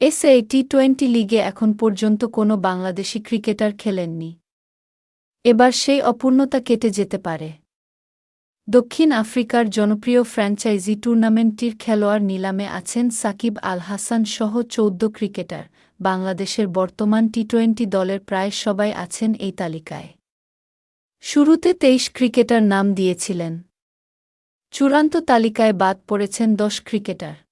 SA T twenty লিগে এখন পর্যন্ত কোনো বাংলাদেশি ক্রিকেটার খেলেননি। এবার সেই অপূর্ণতা কেটে যেতে পারে। দক্ষিণ আফ্রিকার জনপ্রিয় ফ্র্যাঞ্চাইজি টুর্নামেন্টটির খেলোয়াড় নিলামে আছেন সাকিব আল হাসান সহ চৌদ্দ ক্রিকেটার। বাংলাদেশের বর্তমান টি টোয়েন্টি দলের প্রায় সবাই আছেন এই তালিকায়। শুরুতে তেইশ ক্রিকেটার নাম দিয়েছিলেন। চূড়ান্ত তালিকায় বাদ পড়েছেন দশ ক্রিকেটার।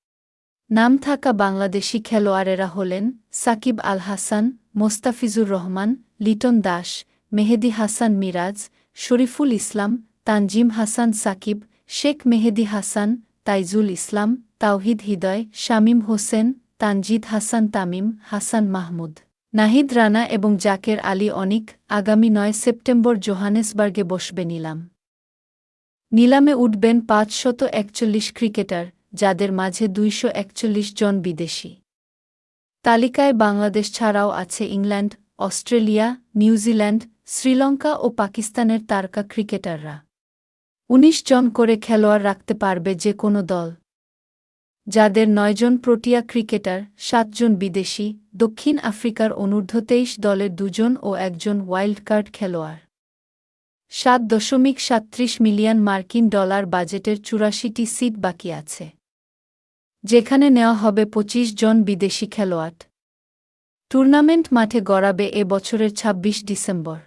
নাম থাকা বাংলাদেশি খেলোয়াড়েরা হলেন সাকিব আল হাসান মোস্তাফিজুর রহমান, লিটন দাস, মেহেদি হাসান মিরাজ, শরীফুল ইসলাম, তানজিম হাসান সাকিব, শেখ মেহেদি হাসান, তাইজুল ইসলাম, তাওহিদ হৃদয়, শামীম হোসেন, তানজিদ হাসান তামিম, হাসান মাহমুদ। নাহিদ রানা এবং জাকের আলী অনিক আগামী নয় সেপ্টেম্বর জোহানেসবার্গে বসবে নিলাম। নিলামে উঠবেন পাঁচশত একচল্লিশ ক্রিকেটার। যাদের মাঝে দুইশো একচল্লিশ জন বিদেশি। তালিকায় বাংলাদেশ ছাড়াও আছে England, Australia, New Zealand, Sri Lanka ও পাকিস্তানের তারকা ক্রিকেটাররা। ১৯ জন করে খেলোয়াড় রাখতে পারবে যে কোনো দল। যাদের নয়জন প্রোটিয়া ক্রিকেটার সাতজন বিদেশি, দক্ষিণ আফ্রিকার অনূর্ধ্ব তেইশ দলের দুজন ও একজন ওয়াইল্ড কার্ড খেলোয়াড়। সাত দশমিক সাত্রিশ মিলিয়ন মার্কিন ডলার বাজেটের চুরাশিটি সিট বাকি আছে। যেখানে নেওয়া হবে ২৫ জন বিদেশি খেলোয়াড়। টুর্নামেন্ট মাঠে গড়াবে এ বছরের ২৬ ডিসেম্বর।